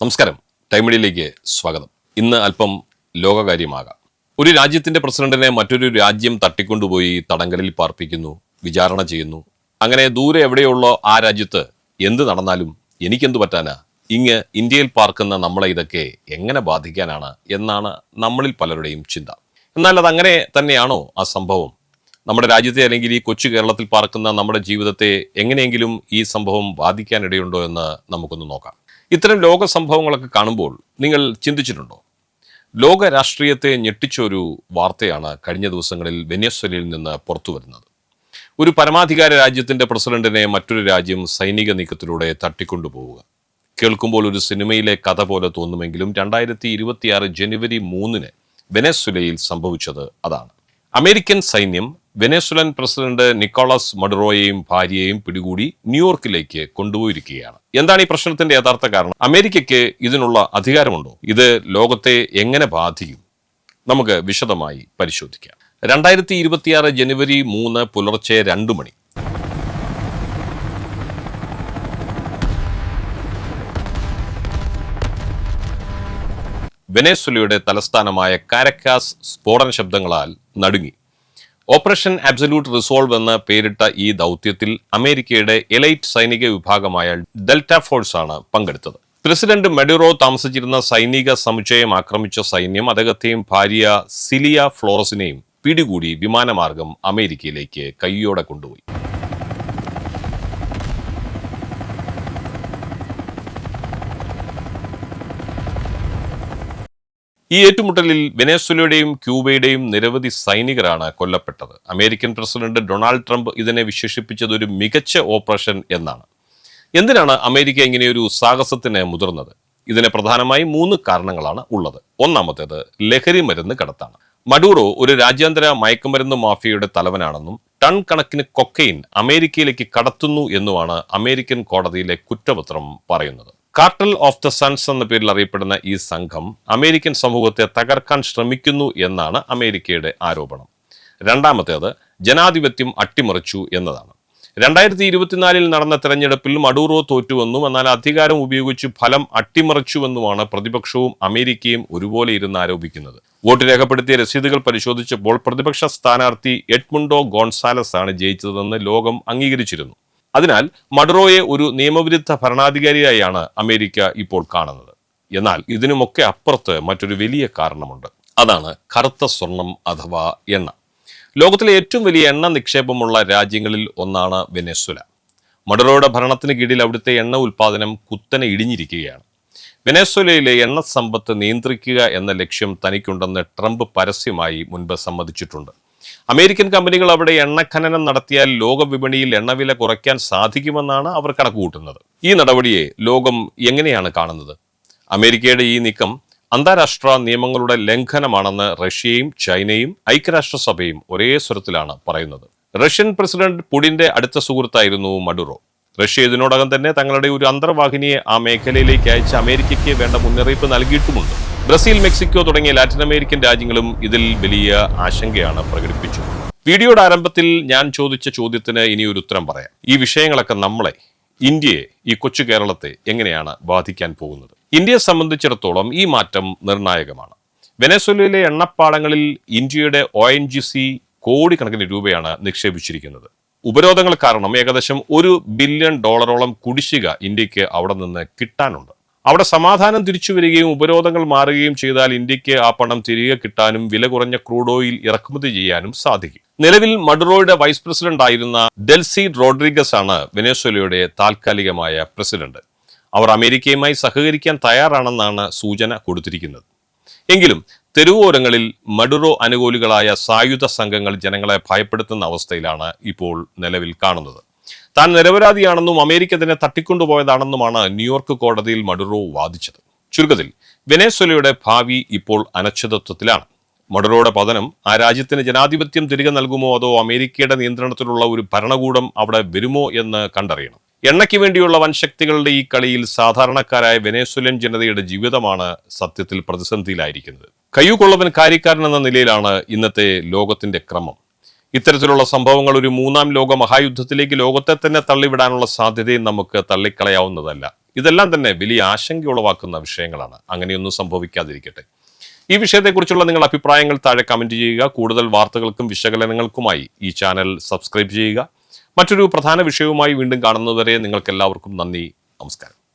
നമസ്കാരം. ടൈമിഡിയിലേക്ക് സ്വാഗതം. ഇന്ന് അല്പം ലോകകാര്യമാകാം. ഒരു രാജ്യത്തിന്റെ പ്രസിഡന്റിനെ മറ്റൊരു രാജ്യം തട്ടിക്കൊണ്ടുപോയി തടങ്കലിൽ പാർപ്പിക്കുന്നു വിചാരണ ചെയ്യുന്നു. അങ്ങനെ ദൂരെ എവിടെയുള്ള ആ രാജ്യത്ത് എന്ത് നടന്നാലും എനിക്കെന്ത് പറ്റാനാ? ഇങ്ങ് ഇന്ത്യയിൽ പാർക്കുന്ന നമ്മളെ ഇതൊക്കെ എങ്ങനെ ബാധിക്കാനാണ് എന്നാണ് നമ്മളിൽ പലരുടെയും ചിന്ത. എന്നാൽ അത് അങ്ങനെ തന്നെയാണോ ആ സംഭവം? നമ്മുടെ രാജ്യത്തെ അല്ലെങ്കിൽ ഈ കൊച്ചു കേരളത്തിൽ പാർക്കുന്ന നമ്മുടെ ജീവിതത്തെ എങ്ങനെയെങ്കിലും ഈ സംഭവം ബാധിക്കാനിടയുണ്ടോ എന്ന് നമുക്കൊന്ന് നോക്കാം. ഇത്തരം ലോക സംഭവങ്ങളൊക്കെ കാണുമ്പോൾ നിങ്ങൾ ചിന്തിച്ചിട്ടുണ്ടോ? ലോക രാഷ്ട്രീയത്തെ ഞെട്ടിച്ചൊരു വാർത്തയാണ് കഴിഞ്ഞ ദിവസങ്ങളിൽ വെനസ്വലയിൽ നിന്ന് പുറത്തു വരുന്നത്. ഒരു പരമാധികാര രാജ്യത്തിന്റെ പ്രസിഡന്റിനെ മറ്റൊരു രാജ്യം സൈനിക നീക്കത്തിലൂടെ തട്ടിക്കൊണ്ടുപോവുക. കേൾക്കുമ്പോൾ ഒരു സിനിമയിലെ കഥ പോലെ തോന്നുമെങ്കിലും രണ്ടായിരത്തി ഇരുപത്തിയാറ് ജനുവരി മൂന്നിന് വെനസ്വലയിൽ സംഭവിച്ചത് അതാണ്. അമേരിക്കൻ സൈന്യം വെനസ്വലൻ പ്രസിഡന്റ് നിക്കോളസ് മഡുറോയെയും ഭാര്യയെയും പിടികൂടി ന്യൂയോർക്കിലേക്ക് കൊണ്ടുപോയിരിക്കുകയാണ്. എന്താണ് ഈ പ്രശ്നത്തിന്റെ യഥാർത്ഥ കാരണം? അമേരിക്കയ്ക്ക് ഇതിനുള്ള അധികാരമുണ്ടോ? ഇത് ലോകത്തെ എങ്ങനെ ബാധിക്കും? നമുക്ക് വിശദമായി പരിശോധിക്കാം. രണ്ടായിരത്തി ഇരുപത്തിയാറ് ജനുവരി മൂന്ന് പുലർച്ചെ രണ്ടു മണി. വെനേസ്വലയുടെ തലസ്ഥാനമായ കാരക്കാസ് സ്ഫോടന ശബ്ദങ്ങളാൽ നടുങ്ങി. ഓപ്പറേഷൻ അബ്സല്യൂട്ട് റിസോൾവ് എന്ന് പേരിട്ട ഈ ദൗത്യത്തിൽ അമേരിക്കയുടെ എലൈറ്റ് സൈനിക വിഭാഗമായ ഡെൽറ്റ ഫോഴ്സ് ആണ് പങ്കെടുത്തത്. പ്രസിഡന്റ് മെഡുറോ താമസിച്ചിരുന്ന സൈനിക സമുച്ചയം ആക്രമിച്ച സൈന്യം അദ്ദേഹത്തെയും ഭാര്യ സിലിയ ഫ്ലോറസിനെയും പിടികൂടി വിമാനമാർഗം അമേരിക്കയിലേക്ക് കൈയോടെ കൊണ്ടുപോയി. ഈ ഏറ്റുമുട്ടലിൽ വെനേസ്വലയുടെയും ക്യൂബയുടെയും നിരവധി സൈനികരാണ് കൊല്ലപ്പെട്ടത്. അമേരിക്കൻ പ്രസിഡന്റ് ഡൊണാൾഡ് ട്രംപ് ഇതിനെ വിശേഷിപ്പിച്ചത് ഒരു മികച്ച ഓപ്പറേഷൻ എന്നാണ്. എന്തിനാണ് അമേരിക്ക ഇങ്ങനെയൊരു സാഹസത്തിന് മുതിർന്നത്? ഇതിന് പ്രധാനമായി മൂന്ന് കാരണങ്ങളാണ് ഉള്ളത്. ഒന്നാമത്തേത് ലഹരി മരുന്ന് കടത്താണ്. മഡൂറോ ഒരു രാജ്യാന്തര മയക്കുമരുന്ന് മാഫിയയുടെ തലവനാണെന്നും ടൺ കണക്കിന് കൊക്കൈൻ അമേരിക്കയിലേക്ക് കടത്തുന്നു എന്നുമാണ് അമേരിക്കൻ കോടതിയിലെ കുറ്റപത്രം പറയുന്നത്. കാർട്ടൽ ഓഫ് ദ സൺസ് എന്ന പേരിൽ അറിയപ്പെടുന്ന ഈ സംഘം അമേരിക്കൻ സമൂഹത്തെ തകർക്കാൻ ശ്രമിക്കുന്നു എന്നാണ് അമേരിക്കയുടെ ആരോപണം. രണ്ടാമത്തേത് ജനാധിപത്യം അട്ടിമറിച്ചു എന്നതാണ്. രണ്ടായിരത്തി ഇരുപത്തിനാലിൽ നടന്ന തെരഞ്ഞെടുപ്പിൽ മഡൂറോ തോറ്റുവെന്നും എന്നാൽ അധികാരം ഉപയോഗിച്ച് ഫലം അട്ടിമറിച്ചുവെന്നുമാണ് പ്രതിപക്ഷവും അമേരിക്കയും ഒരുപോലെ ഇരുന്ന് ആരോപിക്കുന്നത്. വോട്ട് രേഖപ്പെടുത്തിയ രസീതുകൾ പരിശോധിച്ചപ്പോൾ പ്രതിപക്ഷ സ്ഥാനാർത്ഥി എഡ്മുണ്ടോ ഗോൺസാലസ് ആണ് ജയിച്ചതെന്ന് ലോകം അംഗീകരിച്ചിരുന്നു. അതിനാൽ മഡറോയെ ഒരു നിയമവിരുദ്ധ ഭരണാധികാരിയായാണ് അമേരിക്ക ഇപ്പോൾ കാണുന്നത്. എന്നാൽ ഇതിനുമൊക്കെ അപ്പുറത്ത് മറ്റൊരു വലിയ കാരണമുണ്ട്. അതാണ് കറുത്ത സ്വർണം അഥവാ എണ്ണ. ലോകത്തിലെ ഏറ്റവും വലിയ എണ്ണ നിക്ഷേപമുള്ള രാജ്യങ്ങളിൽ ഒന്നാണ് വെനസ്വല. മഡറോയുടെ ഭരണത്തിന് കീഴിൽ അവിടുത്തെ എണ്ണ ഉൽപ്പാദനം കുത്തനെ ഇടിഞ്ഞിരിക്കുകയാണ്. വെനസ്വലയിലെ എണ്ണ സമ്പത്ത് നിയന്ത്രിക്കുക എന്ന ലക്ഷ്യം തനിക്കുണ്ടെന്ന് ട്രംപ് പരസ്യമായി മുൻപ് സമ്മതിച്ചിട്ടുണ്ട്. അമേരിക്കൻ കമ്പനികൾ അവിടെ എണ്ണ ഖനനം നടത്തിയാൽ ലോക വിപണിയിൽ എണ്ണവില കുറയ്ക്കാൻ സാധിക്കുമെന്നാണ് അവർ കണക്കുകൂട്ടുന്നത്. ഈ നടപടിയെ ലോകം എങ്ങനെയാണ് കാണുന്നത്? അമേരിക്കയുടെ ഈ നീക്കം അന്താരാഷ്ട്ര നിയമങ്ങളുടെ ലംഘനമാണെന്ന് റഷ്യയും ചൈനയും ഐക്യരാഷ്ട്രസഭയും ഒരേ സ്വരത്തിലാണ് പറയുന്നത്. റഷ്യൻ പ്രസിഡന്റ് പുടിന്റെ അടുത്ത സുഹൃത്തായിരുന്നു മഡുറോ. റഷ്യ ഇതിനോടകം തന്നെ തങ്ങളുടെ ഒരു അന്തർവാഹിനിയെ ആ മേഖലയിലേക്ക് അയച്ച് അമേരിക്കയ്ക്ക് വേണ്ട മുന്നറിയിപ്പ് നൽകിയിട്ടുമുണ്ട്. ബ്രസീൽ മെക്സിക്കോ തുടങ്ങിയ ലാറ്റിൻ അമേരിക്കൻ രാജ്യങ്ങളും ഇതിൽ വലിയ ആശങ്കയാണ് പ്രകടിപ്പിച്ചത്. വീഡിയോയുടെ ആരംഭത്തിൽ ഞാൻ ചോദിച്ച ചോദ്യത്തിന് ഇനി ഒരു ഉത്തരം പറയാം. ഈ വിഷയങ്ങളൊക്കെ നമ്മളെ ഇന്ത്യയെ ഈ കൊച്ചു കേരളത്തെ എങ്ങനെയാണ് ബാധിക്കാൻ പോകുന്നത്? ഇന്ത്യയെ സംബന്ധിച്ചിടത്തോളം ഈ മാറ്റം നിർണായകമാണ്. വെനസ്വലയിലെ എണ്ണപ്പാടങ്ങളിൽ ഇന്ത്യയുടെ ഒ എൻ ജി സി കോടിക്കണക്കിന് രൂപയാണ് നിക്ഷേപിച്ചിരിക്കുന്നത്. ഉപരോധങ്ങൾ കാരണം ഏകദേശം ഒരു ബില്യൺ ഡോളറോളം കുടിശ്ശിക ഇന്ത്യയ്ക്ക് അവിടെ നിന്ന് കിട്ടാനുണ്ട്. അവിടെ സമാധാനം തിരിച്ചു വരികയും ഉപരോധങ്ങൾ മാറുകയും ചെയ്താൽ ഇന്ത്യയ്ക്ക് ആ പണം തിരികെ കിട്ടാനും വില കുറഞ്ഞ ക്രൂഡ് ഓയിൽ ഇറക്കുമതി ചെയ്യാനും സാധിക്കും. നിലവിൽ മഡുറോയുടെ വൈസ് പ്രസിഡന്റ് ആയിരുന്ന ഡെൽസി റോഡ്രിഗസ് ആണ് വെനസ്വലയുടെ താൽക്കാലികമായ പ്രസിഡന്റ്. അവർ അമേരിക്കയുമായി സഹകരിക്കാൻ തയ്യാറാണെന്നാണ് സൂചന കൊടുത്തിരിക്കുന്നത്. എങ്കിലും തെരുവോരങ്ങളിൽ മഡുറോ അനുകൂലികളായ സായുധ സംഘങ്ങൾ ജനങ്ങളെ ഭയപ്പെടുത്തുന്ന അവസ്ഥയിലാണ് ഇപ്പോൾ നിലവിൽ കാണുന്നത്. താൻ നിരപരാധിയാണെന്നും അമേരിക്ക തന്നെ തട്ടിക്കൊണ്ടുപോയതാണെന്നുമാണ് ന്യൂയോർക്ക് കോടതിയിൽ മഡുറോ വാദിച്ചത്. ചുരുക്കത്തിൽ വെനേസ്വലയുടെ ഭാവി ഇപ്പോൾ അനിശ്ചിതത്വത്തിലാണ് മഡുറോയുടെ പതനം ആ രാജ്യത്തിന് ജനാധിപത്യം തിരികെ നൽകുമോ അതോ അമേരിക്കയുടെ നിയന്ത്രണത്തിലുള്ള ഒരു ഭരണകൂടം അവിടെ വരുമോ എന്ന് കണ്ടറിയണം. എണ്ണയ്ക്ക് വേണ്ടിയുള്ള വൻശക്തികളുടെ ഈ കളിയിൽ സാധാരണക്കാരായ വെനേസ്വലൻ ജനതയുടെ ജീവിതമാണ് സത്യത്തിൽ പ്രതിസന്ധിയിലായിരിക്കുന്നത്. കയ്യുകൊള്ളവൻ കാര്യക്കാരൻ എന്ന നിലയിലാണ് ഇന്നത്തെ ലോകത്തിന്റെ ക്രമം. ഇത്തരത്തിലുള്ള സംഭവങ്ങൾ ഒരു മൂന്നാം ലോക മഹായുദ്ധത്തിലേക്ക് ലോകത്തെ തന്നെ തള്ളിവിടാനുള്ള സാധ്യതയും നമുക്ക് തള്ളിക്കളയാവുന്നതല്ല. ഇതെല്ലാം തന്നെ വലിയ ആശങ്ക ഉളവാക്കുന്ന വിഷയങ്ങളാണ്. അങ്ങനെയൊന്നും സംഭവിക്കാതിരിക്കട്ടെ. ഈ വിഷയത്തെക്കുറിച്ചുള്ള നിങ്ങളുടെ അഭിപ്രായങ്ങൾ താഴെ കമന്റ് ചെയ്യുക. കൂടുതൽ വാർത്തകൾക്കും വിശകലനങ്ങൾക്കുമായി ഈ ചാനൽ സബ്സ്ക്രൈബ് ചെയ്യുക. മറ്റൊരു പ്രധാന വിഷയവുമായി വീണ്ടും കാണുന്നതുവരെ നിങ്ങൾക്ക് എല്ലാവർക്കും നന്ദി. നമസ്കാരം.